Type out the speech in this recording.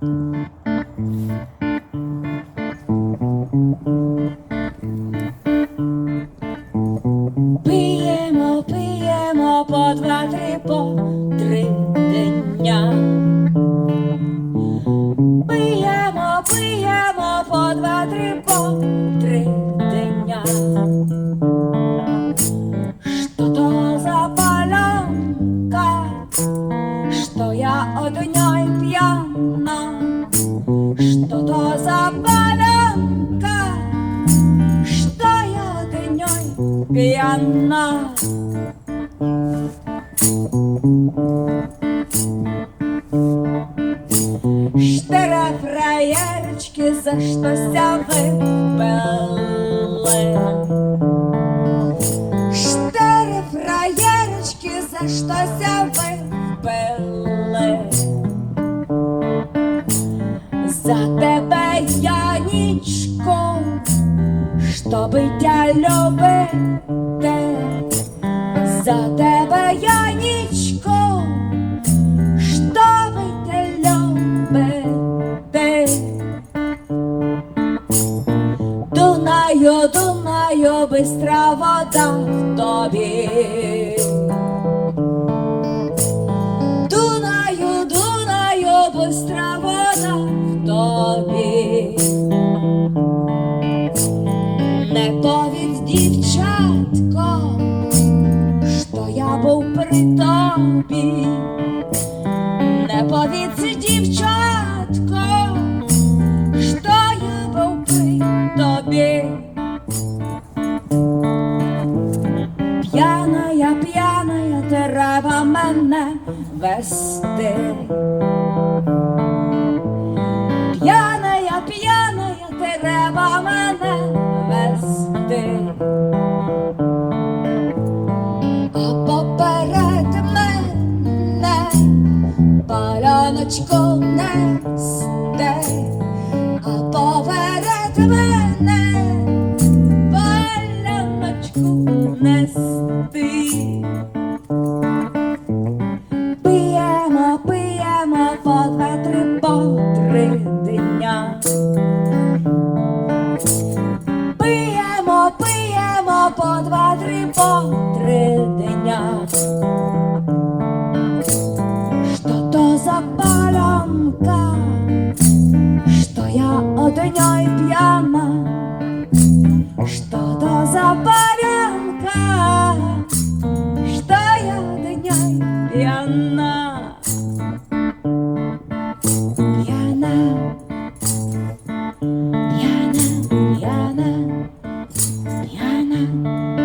П'ємо, п'ємо по два, три, по три дня. П'ємо, п'ємо по два, три, по три пьяна? Штири фраєрочки за щося випили. Штири фраєрочки за щося випили. За тебе, я Янічко, щоби биття любите, За тебе, Янічко, щоби те любити. Дунаю, Дунаю, бистра вода в тобі. При тобі. Не повідь, дівчатко, що я був при тобі. П'яная, п'яная, треба мене вести. П'яная, п'яная, треба мене вести. Віночко несте, а поперед мене паляночку нести. П'ємо, п'ємо по два-три стеной пьяна Что-то за паренка Что я до ней пьяна? Пьяна. Пьяна, пьяна, пьяна.